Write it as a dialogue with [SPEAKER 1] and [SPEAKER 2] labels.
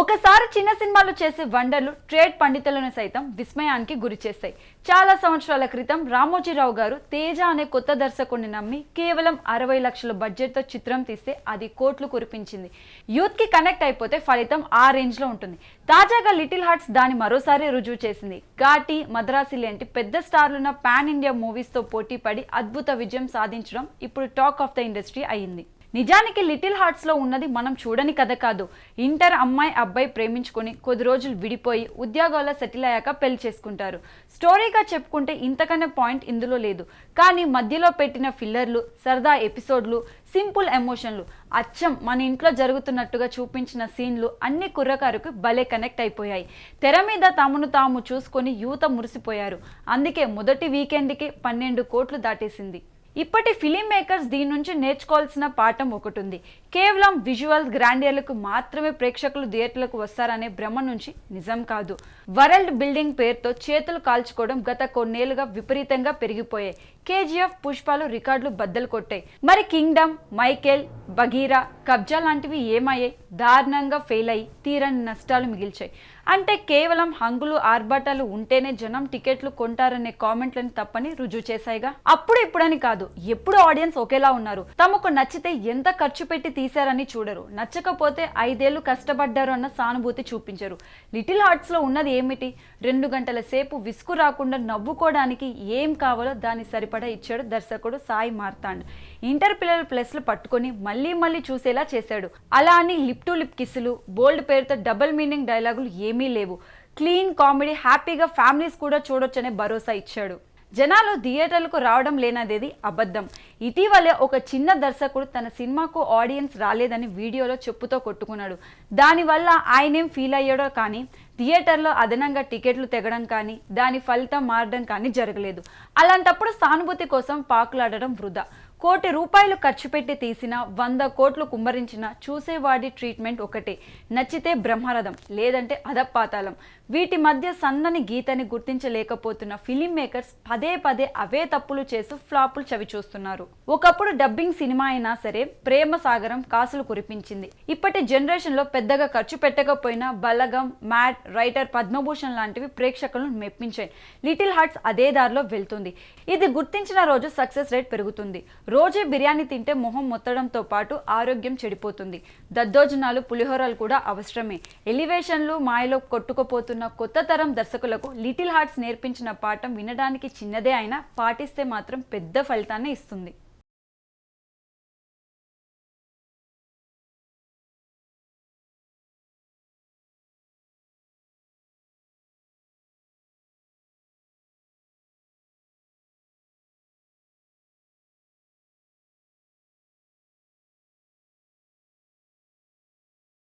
[SPEAKER 1] ఒకసారి చిన్న సినిమాలు చేసే వండర్లు ట్రేడ్ పండితులను సైతం విస్మయానికి గురి చేస్తాయి. చాలా సంవత్సరాల క్రితం రామోజీరావు గారు తేజ అనే కొత్త దర్శకుడిని నమ్మి కేవలం అరవై లక్షల బడ్జెట్తో చిత్రం తీస్తే అది కోట్లు కురిపించింది. యూత్కి కనెక్ట్ అయిపోతే ఫలితం ఆ రేంజ్లో ఉంటుంది. తాజాగా లిటిల్ హార్ట్స్ దాని మరోసారి రుజువు చేసింది. ఘాటి మద్రాసి లాంటి పెద్ద స్టార్లున్న పాన్ ఇండియా మూవీస్తో పోటీ పడి అద్భుత విజయం సాధించడం ఇప్పుడు టాక్ ఆఫ్ ద ఇండస్ట్రీ అయింది నిజానికి లిటిల్ హార్ట్స్లో ఉన్నది మనం చూడని కథ కాదు. ఇంటర్ అమ్మాయి అబ్బాయి ప్రేమించుకొని కొద్ది రోజులు విడిపోయి ఉద్యోగాల్లో సెటిల్ అయ్యాక పెళ్ళి చేసుకుంటారు. స్టోరీగా చెప్పుకుంటే ఇంతకన్నా పాయింట్ ఇందులో లేదు. కానీ మధ్యలో పెట్టిన ఫిల్లర్లు సరదా ఎపిసోడ్లు సింపుల్ ఎమోషన్లు అచ్చం మన ఇంట్లో జరుగుతున్నట్టుగా చూపించిన సీన్లు అన్ని కుర్రకారుకు భలే కనెక్ట్ అయిపోయాయి. తెర మీద తమను తాము చూసుకొని యువత మురిసిపోయారు. అందుకే మొదటి వీకెండ్కి పన్నెండు కోట్లు దాటేసింది. ఇప్పటి ఫిలిం మేకర్స్ దీని నుంచి నేర్చుకోవాల్సిన పాఠం ఒకటి ఉంది కేవలం విజువల్ గ్రాండియర్లకు మాత్రమే ప్రేక్షకులు థియేటర్లకు వస్తారనే భ్రమ నుంచి నిజం కాదు. వరల్డ్ బిల్డింగ్ పేరుతో చేతులు కాల్చుకోవడం గత కొన్నేళ్ళుగా విపరీతంగా పెరిగిపోయాయి. కేజీఎఫ్ పుష్పాలు రికార్డులు బద్దలు కొట్టాయి. మరి కింగ్డమ్ మైకేల్ బగీరా కబ్జా లాంటివి ఏమయ్యాయి? దారుణంగా ఫెయిల్ అయ్యి తీరని నష్టాలు మిగిల్చాయి. అంటే కేవలం హంగులు ఆర్భాటాలు ఉంటేనే జనం టికెట్లు కొంటారనే కామెంట్లను తప్పని రుజువు చేశాయిగా. అప్పుడు ఇప్పుడని కాదు ఎప్పుడు ఆడియన్స్ ఒకేలా ఉన్నారు. తమకు నచ్చితే ఎంత ఖర్చు పెట్టి తీశారని చూడరు. నచ్చకపోతే ఐదేళ్ళు కష్టపడ్డారు అన్న సానుభూతి చూపించరు. లిటిల్ హార్ట్స్లో ఉన్నది ఏమిటి? రెండు గంటల సేపు విసుగు రాకుండా నవ్వుకోవడానికి ఏం కావాలో దాని సరిపడా ఇచ్చాడు దర్శకుడు సాయి మార్తాండ్. ఇంటర్ పిల్లల ప్లస్లు పట్టుకొని మళ్ళీ మళ్ళీ చూసేలా చేశాడు. అలా అని లిప్ టు లిప్ కిస్సులు బోల్డ్ పేరుతో డబుల్ మీనింగ్ డైలాగులు ఏమి లేవు. క్లీన్ కామెడీ హ్యాపీగా ఫ్యామిలీస్ కూడా చూడొచ్చనే భరోసా ఇచ్చాడు. జనాలు థియేటర్లకు రావడం లేనదేది అబద్ధం. ఇటీవలే ఒక చిన్న దర్శకుడు తన సినిమాకు ఆడియన్స్ రాలేదని వీడియోలో చెప్పుతో కొట్టుకున్నాడు. దానివల్ల ఆయనేం ఫీల్ అయ్యాడో కానీ థియేటర్లో అదనంగా టికెట్లు తెగడం కానీ దాని ఫలితం మారడం కానీ జరగలేదు. అలాంటప్పుడు సానుభూతి కోసం పాకులాడడం వృధా. కోటి రూపాయలు ఖర్చు పెట్టి తీసిన వంద కోట్లు కుమ్మరించిన చూసేవాడి ట్రీట్మెంట్ ఒకటే. నచ్చితే బ్రహ్మరథం లేదంటే అధపాతాళం. వీటి మధ్య సన్నని గీతని గుర్తించలేకపోతున్న ఫిలిం మేకర్స్ పదే పదే అవే తప్పులు చేస్తూ ఫ్లాపులు చవి చూస్తున్నారు. ఒకప్పుడు డబ్బింగ్ సినిమా అయినా సరే ప్రేమ సాగరం కాసులు కురిపించింది. ఇప్పటి జనరేషన్లో పెద్దగా ఖర్చు పెట్టకపోయినా బలగం మ్యాట్ రైటర్ పద్మభూషణ్ లాంటివి ప్రేక్షకులను మెప్పించాయి. లిటిల్ హార్ట్స్ అదే దారిలో వెళ్తుంది. ఇది గుర్తించిన రోజు సక్సెస్ రేట్ పెరుగుతుంది. రోజే బిర్యానీ తింటే మొహం మొత్తడంతో పాటు ఆరోగ్యం చెడిపోతుంది. దద్దోజనాలు పులిహోరలు కూడా అవసరమే. ఎలివేషన్లు మాయలో కొట్టుకుపోతున్న కొత్త తరం దర్శకులకు లిటిల్ హార్ట్స్ నేర్పించిన పాఠం వినడానికి చిన్నదే అయినా పాటిస్తే మాత్రం పెద్ద ఫలితాన్ని ఇస్తుంది.